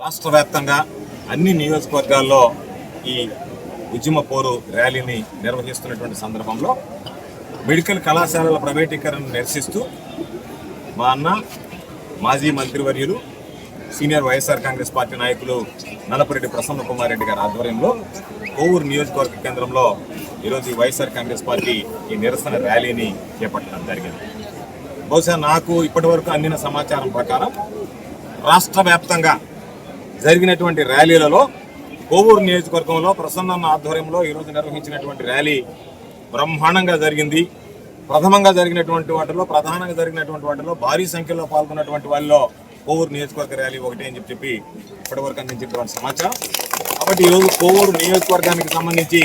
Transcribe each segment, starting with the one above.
రాష్ట్ర వ్యాప్తంగా అన్ని నియోజకవర్గాల్లో ఈ ఉద్యమ పోరు ర్యాలీని నిర్వహిస్తున్నటువంటి సందర్భంలో మెడికల్ కళాశాలల ప్రైవేటీకరణను నిరసిస్తూ మా అన్న మాజీ మంత్రివర్యులు సీనియర్ వైఎస్ఆర్ కాంగ్రెస్ పార్టీ నాయకులు నలపరెడ్డి ప్రసన్న కుమార్ రెడ్డి గారి ఆధ్వర్యంలో కోవూరు నియోజకవర్గ కేంద్రంలో ఈరోజు వైఎస్ఆర్ కాంగ్రెస్ పార్టీ ఈ నిరసన ర్యాలీని చేపట్టడం జరిగింది. బహుశా నాకు ఇప్పటివరకు అందిన సమాచారం ప్రకారం రాష్ట్ర వ్యాప్తంగా జరిగినటువంటి ర్యాలీలలో కోవూరు నియోజకవర్గంలో ప్రసన్న ఆధ్వర్యంలో ఈరోజు నిర్వహించినటువంటి ర్యాలీ బ్రహ్మాండంగా జరిగింది. ప్రథమంగా జరిగినటువంటి వాటిలో ప్రధానంగా జరిగినటువంటి వాటిలో భారీ సంఖ్యలో పాల్గొన్నటువంటి వాళ్ళలో కోవూరు నియోజకవర్గ ర్యాలీ ఒకటి అని చెప్పి చెప్పి ఇప్పటివరకు అందించినటువంటి సమాచారం. కాబట్టి ఈరోజు కోవూరు నియోజకవర్గానికి సంబంధించి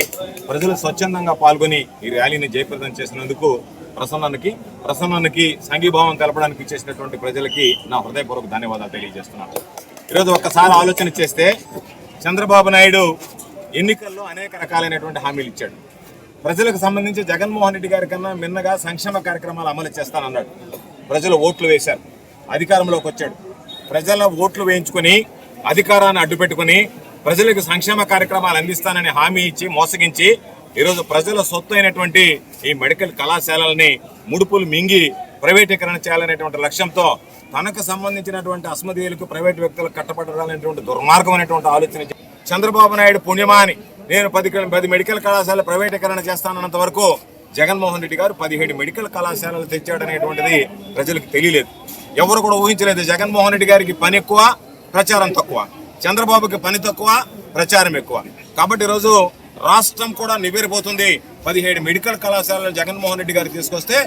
ప్రజలు స్వచ్ఛందంగా పాల్గొని ఈ ర్యాలీని జయప్రదం చేసినందుకు ప్రసన్నకి ప్రసన్నకి సంఘీభావం తెలపడానికి చేసినటువంటి ప్రజలకి నా హృదయపూర్వక ధన్యవాదాలు తెలియజేస్తున్నాను. ఈరోజు ఒక్కసారి ఆలోచన చేస్తే చంద్రబాబు నాయుడు ఎన్నికల్లో అనేక రకాలైనటువంటి హామీలు ఇచ్చాడు. ప్రజలకు సంబంధించి జగన్మోహన్ రెడ్డి గారి కన్నా మిన్నగా సంక్షేమ కార్యక్రమాలు అమలు చేస్తానన్నాడు. ప్రజలు ఓట్లు వేశారు. అధికారంలోకి వచ్చాడు. ప్రజల ఓట్లు వేయించుకొని అధికారాన్ని అడ్డుపెట్టుకుని ప్రజలకు సంక్షేమ కార్యక్రమాలు అందిస్తానని హామీ ఇచ్చి మోసగించి ఈరోజు ప్రజల సొత్తు అయినటువంటి ఈ మెడికల్ కళాశాలల్ని ముడుపులు మింగి ప్రైవేటీకరణ చేయాలనేటువంటి లక్ష్యంతో తనకు సంబంధించినటువంటి అస్మదీయులకు ప్రైవేట్ వ్యక్తులకు కట్టబడాలనేటువంటి దుర్మార్గమైనటువంటి ఆలోచన చంద్రబాబు నాయుడు పుణ్యమాని. నేను పది పది మెడికల్ కళాశాల ప్రైవేటీకరణ చేస్తానన్నంత వరకు జగన్మోహన్ రెడ్డి గారు పదిహేడు మెడికల్ కళాశాలలు తెచ్చాడనేటువంటిది ప్రజలకు తెలియలేదు. ఎవరు కూడా ఊహించలేదు. జగన్మోహన్ రెడ్డి గారికి పని ఎక్కువ ప్రచారం తక్కువ. చంద్రబాబుకి పని తక్కువ ప్రచారం ఎక్కువ. కాబట్టి ఈరోజు రాష్ట్రం కూడా నివేరిపోతుంది పదిహేడు మెడికల్ కళాశాలలు జగన్మోహన్ రెడ్డి గారు తీసుకొస్తే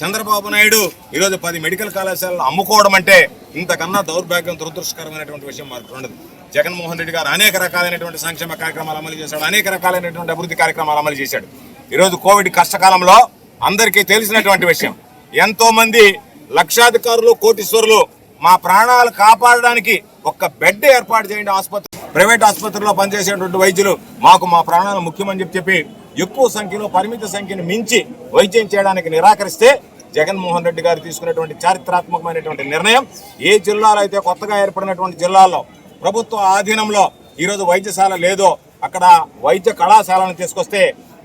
చంద్రబాబు నాయుడు ఈరోజు పది మెడికల్ కళాశాలలు అమ్ముకోవడం అంటే ఇంతకన్నా దౌర్భాగ్యం దురదృష్టకరమైనటువంటి విషయం మాకు ఉండదు. జగన్మోహన్ రెడ్డి గారు అనేక రకాలైనటువంటి సంక్షేమ కార్యక్రమాలు అమలు చేశాడు అనేక రకాలైనటువంటి అభివృద్ధి కార్యక్రమాలు అమలు చేశాడు. ఈరోజు కోవిడ్ కష్టకాలంలో అందరికీ తెలిసినటువంటి విషయం ఎంతో మంది లక్షాధికారులు కోటీశ్వరులు మా ప్రాణాలు కాపాడడానికి ఒక్క బెడ్ ఏర్పాటు చేయండి ఆసుపత్రి ప్రైవేట్ ఆసుపత్రిలో పనిచేసేటువంటి వైద్యులు మాకు మా ప్రాణాలు ముఖ్యమని చెప్పి చెప్పి ఎక్కువ సంఖ్యలో పరిమిత సంఖ్యను మించి వైద్యం చేయడానికి నిరాకరిస్తే జగన్మోహన్ రెడ్డి గారు తీసుకున్నటువంటి చారిత్రాత్మకమైనటువంటి నిర్ణయం. ఏ జిల్లాలో అయితే కొత్తగా ఏర్పడినటువంటి జిల్లాల్లో ప్రభుత్వ ఆధీనంలో ఈరోజు వైద్యశాల లేదో అక్కడ వైద్య కళాశాలను తీసుకొస్తే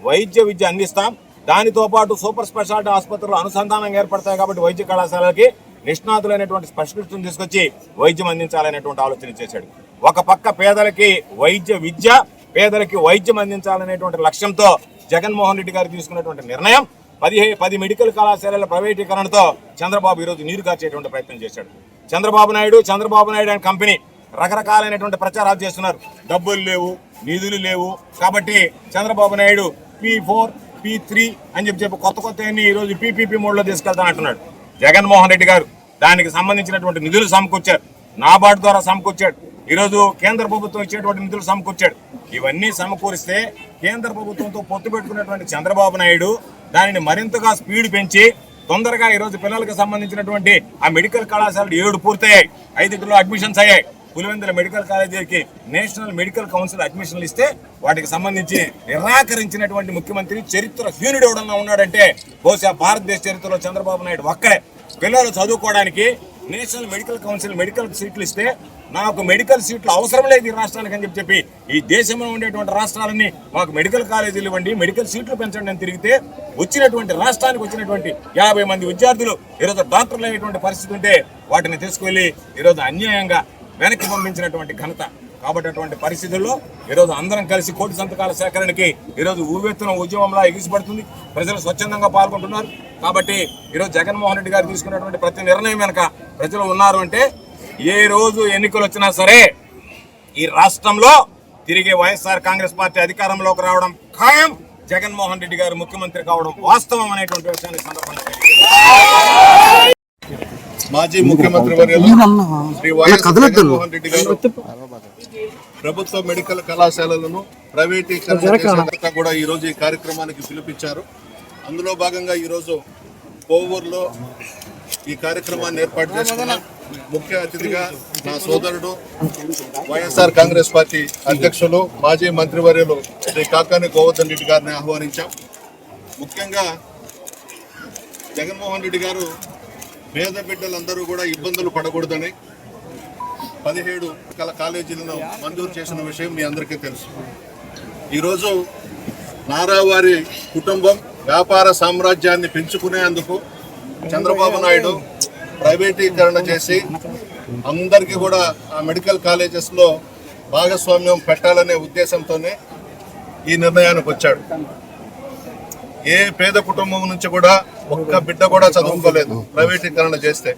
వైద్య విద్య అందిస్తాం. దానితో పాటు సూపర్ స్పెషాలిటీ ఆసుపత్రులు అనుసంధానం ఏర్పడతాయి కాబట్టి వైద్య కళాశాలకి నిష్ణాతులైనటువంటి స్పెషలిస్టులను తీసుకొచ్చి వైద్యం అందించాలనేటువంటి ఆలోచన చేశాడు. ఒక పక్క పేదలకి వైద్య విద్య పేదలకి వైద్యం అందించాలనేటువంటి లక్ష్యంతో జగన్మోహన్ రెడ్డి గారు తీసుకున్నటువంటి నిర్ణయం. పదిహే పది మెడికల్ కళాశాలల ప్రైవేటీకరణతో చంద్రబాబు ఈరోజు నీరు కార్చేటువంటి ప్రయత్నం చేశాడు. చంద్రబాబు నాయుడు చంద్రబాబు నాయుడు అండ్ కంపెనీ రకరకాలైనటువంటి ప్రచారాలు చేస్తున్నారు. డబ్బులు లేవు నిధులు లేవు. కాబట్టి Chandrababu Naidu P four P three అని చెప్పి చెప్పి కొత్త కొత్త ఈరోజు పీపీపీ మోడ్లో తీసుకెళ్తానంటున్నాడు జగన్మోహన్ రెడ్డి గారు దానికి సంబంధించినటువంటి నిధులు సమకూర్చారు. నాబార్డు ద్వారా సమకూర్చాడు ఈరోజు కేంద్ర ప్రభుత్వం ఇచ్చేటువంటి నిధులు సమకూర్చాడు. ఇవన్నీ సమకూరిస్తే కేంద్ర ప్రభుత్వంతో పొత్తు పెట్టుకున్నటువంటి చంద్రబాబు నాయుడు దానిని మరింతగా స్పీడ్ పెంచి తొందరగా ఈరోజు పిల్లలకు సంబంధించినటువంటి ఆ మెడికల్ కళాశాలలు ఏడు పూర్తయ్యాయి. ఐదుగురులో అడ్మిషన్స్ అయ్యాయి. పులివెందుల మెడికల్ కాలేజీకి నేషనల్ మెడికల్ కౌన్సిల్ అడ్మిషన్లు ఇస్తే వాటికి సంబంధించి నిరాకరించినటువంటి ముఖ్యమంత్రి చరిత్ర హీనుడు ఎవడన్నా ఉన్నాడంటే బహుశా భారతదేశ చరిత్రలో చంద్రబాబు నాయుడు ఒక్కడే. పిల్లలు చదువుకోవడానికి నేషనల్ మెడికల్ కౌన్సిల్ మెడికల్ సీట్లు ఇస్తే నాకు మెడికల్ సీట్లు అవసరం లేదు ఈ రాష్ట్రానికి అని చెప్పి చెప్పి ఈ దేశంలో ఉండేటువంటి రాష్ట్రాలన్నీ మాకు మెడికల్ కాలేజీలు ఇవ్వండి మెడికల్ సీట్లు పెంచండి అని తిరిగితే వచ్చినటువంటి రాష్ట్రానికి వచ్చినటువంటి యాభై మంది విద్యార్థులు ఈరోజు డాక్టర్లు అయ్యేటువంటి పరిస్థితి ఉంటే వాటిని తీసుకువెళ్ళి ఈరోజు అన్యాయంగా వెనక్కి పంపించినటువంటి ఘనత. కాబట్టి అటువంటి పరిస్థితుల్లో ఈరోజు అందరం కలిసి కోటి సంతకాల సేకరణకి ఈరోజు ఊవెత్తున ఉద్యమంలా ఎగిసిపడుతుంది. ప్రజలు స్వచ్ఛందంగా పాల్గొంటున్నారు. కాబట్టి ఈరోజు జగన్మోహన్ రెడ్డి గారు తీసుకున్నటువంటి ప్రతి నిర్ణయం వెనక ప్రజలు ఉన్నారు అంటే ఏ రోజు ఎన్నికలు వచ్చినా సరే ఈ రాష్ట్రంలో తిరిగి వైఎస్ఆర్ కాంగ్రెస్ పార్టీ అధికారంలోకి రావడం ఖాయం. జగన్మోహన్ రెడ్డి గారు ముఖ్యమంత్రి కావడం వాస్తవం అనేటువంటి విషయాన్ని సందర్భంగా. మాజీ ముఖ్యమంత్రి శ్రీ వైఎస్ జగన్మోహన్ రెడ్డి గారు ప్రభుత్వ మెడికల్ కళాశాలలను ప్రైవేటీకరణ కూడా ఈ రోజు ఈ కార్యక్రమానికి పిలుపించారు. అందులో భాగంగా ఈ రోజు కోవూరులో ఈ కార్యక్రమాన్ని ఏర్పాటు చేసుకున్నాం. ముఖ్య అతిథిగా నా సోదరుడు వైఎస్ఆర్ కాంగ్రెస్ పార్టీ అధ్యక్షులు మాజీ మంత్రివర్యులు శ్రీ కాకాని గోవర్ధన్ రెడ్డి గారిని ఆహ్వానించాం. ముఖ్యంగా జగన్మోహన్ రెడ్డి గారు పేద బిడ్డలందరూ కూడా ఇబ్బందులు పడకూడదని పదిహేడు కల కాలేజీలను మంజూరు చేసిన విషయం మీ అందరికీ తెలుసు. ఈరోజు నారావారి కుటుంబం వ్యాపార సామ్రాజ్యాన్ని పెంచుకునేందుకు చంద్రబాబు నాయుడు ప్రైవేటీకరణ చేసి అందరికీ కూడా ఆ మెడికల్ కాలేజెస్లో భాగస్వామ్యం పెట్టాలనే ఉద్దేశంతోనే ఈ నిర్ణయానికి వచ్చాడు. ఏ పేద కుటుంబం నుంచి కూడా ఒక్క బిడ్డ కూడా చదువుకోలేదు ప్రైవేటీకరణ చేస్తే.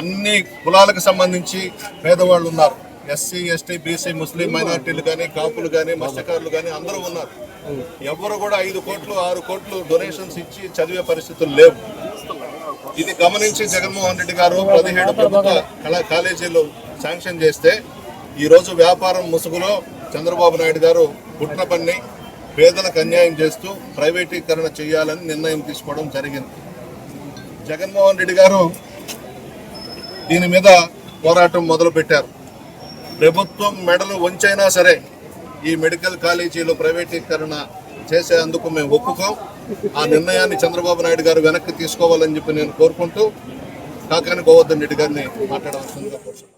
అన్ని కులాలకు సంబంధించి పేదవాళ్ళు ఉన్నారు. ఎస్సీ ఎస్టీ బీసీ ముస్లిం మైనార్టీలు కానీ కాపులు కానీ మత్స్యకారులు కానీ అందరూ ఉన్నారు. ఎవరు కూడా ఐదు కోట్లు ఆరు కోట్లు డొనేషన్స్ ఇచ్చి చదివే పరిస్థితులు లేవు. ఇది గమనించి జగన్మోహన్ రెడ్డి గారు పదిహేడు ప్రభుత్వ కళా కాలేజీలు శాంక్షన్ చేస్తే ఈరోజు వ్యాపారం ముసుగులో చంద్రబాబు నాయుడు గారు కుట్ర పన్ని పేదలకు అన్యాయం చేస్తూ ప్రైవేటీకరణ చేయాలని నిర్ణయం తీసుకోవడం జరిగింది. జగన్మోహన్ రెడ్డి గారు దీని మీద పోరాటం మొదలుపెట్టారు. ప్రభుత్వం మెడలు వంచైనా సరే ఈ మెడికల్ కాలేజీలు ప్రైవేటీకరణ చేసేందుకు మేము ఒప్పుకోం. ఆ నిర్ణయాన్ని చంద్రబాబు నాయుడు గారు వెనక్కి తీసుకోవాలని చెప్పి నేను కోరుకుంటూ కాకాని గోవర్ధన్ రెడ్డి గారిని మాట్లాడవలసిందిగా కోరుతున్నాను